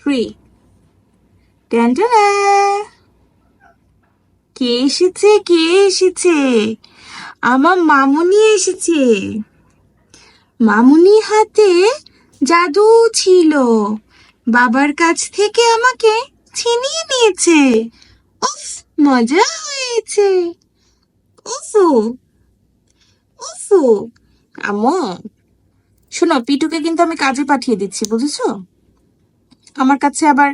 Three কে এসেছে? কে এসেছে? আমার মামুনি এসেছে। মামুনি হাতে জাদু ছিল। বাবার কাছ থেকে আমাকে ছিনিয়ে নিয়েছে। উফ, মজা হয়েছে। উফু উফু, আম্মু। শোনো, পিটুকে কিন্তু আমি কাজে পাঠিয়ে দিচ্ছি, বুঝেছ? আমার কাছে আবার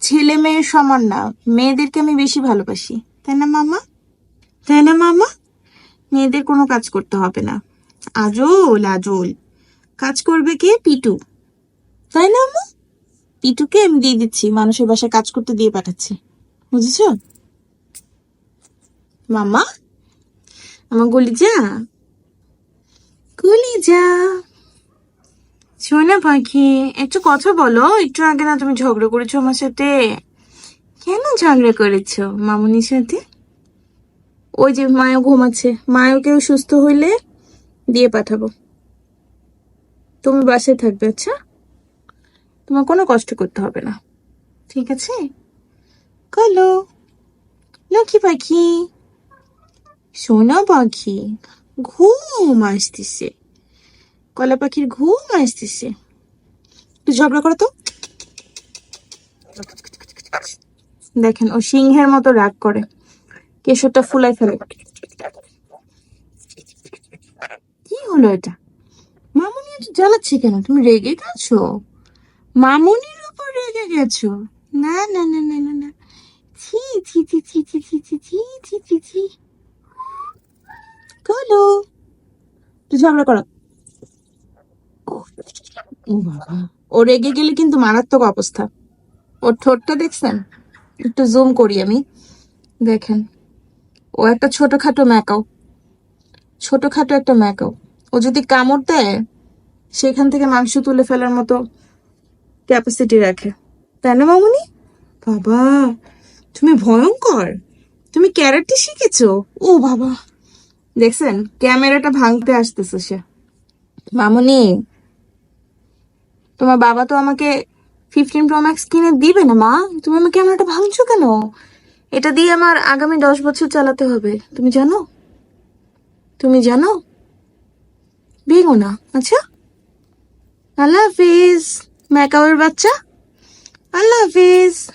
ছেলে মেয়ের সমান না। মেয়েদেরকে আমি বেশি ভালোবাসি। তাই না, মামা? তাই না, মামা? মেয়েদের কোনো কাজ করতে হবে না। আজল আজল। কাজ করবে কে? পিটু। তাই না আম্মু পিটুকে আমি দিয়ে দিচ্ছি। মানুষের বাসায় কাজ করতে দিয়ে পাঠাচ্ছি। বুঝেছ? মামা? আমার গলি যা গলিজা গলিজা সোনা পাখি, একটু কথা বলো। একটু আগে না তুমি ঝগড়া করেছ আমার সাথে। কেন ঝগড়া করেছ মামুনির সাথে? ওই যে মায়ও ঘুমাচ্ছে। মায়ওকেও সুস্থ হইলে দিয়ে পাঠাবো। তুমি বাসায় থাকবে আচ্ছা? তোমার কোনো কষ্ট করতে হবে না। ঠিক আছে? কলো। লক্ষ্মী পাখি। সোনা পাখি, ঘুম আসতেছে। কলা পাখির ঘুম আসতেছে একটু ঝগড়া করো তো দেখেন ও সিংহের মতো রাগ করে কেশরটা ফুলাই ফেলে কি হলো এটা মামুনি এত জ্বালাচ্ছে কেন তুমি রেগে গেছো মামুনির উপর রেগে গেছো না না না না না না ছি ছি ছি ছি ছি ছি ছি ছি ছি ছি ছি কলো একটু ঝগড়া করো ও রেগে গেলে কিন্তু মারাত্মক অবস্থা। ওর ঠোঁটটা দেখছেন? একটু জুম করি আমি। দেখেন। ও একটা ছোটখাটো ম্যাকাও। ছোটখাটো একটা ম্যাকাও। ও যদি কামড় দেয়, সেখান থেকে মাংস তুলে ফেলার মতো ক্যাপাসিটি রাখে। তাই না, মামুনি? বাবা, তুমি ভয়ঙ্কর। তুমি ক্যারেটে শিখেছ? ও বাবা। দেখছেন? ক্যামেরাটা ভাঙতে আসতেছে সে। মামুনি তোমার বাবা তো আমাকে ফিফটিন প্রো ম্যাক্স কিনে দিবে না, মা? তুমি আমার ক্যামেরাটা ভাঙছো কেন? এটা দিয়ে আমার আগামী দশ বছর চালাতে হবে। তুমি জানো? তুমি জানো? ভেঙো না আচ্ছা? আল্লাহ হাফিজ। ম্যাকাওয়ের বাচ্চা? আল্লাহ হাফিজ।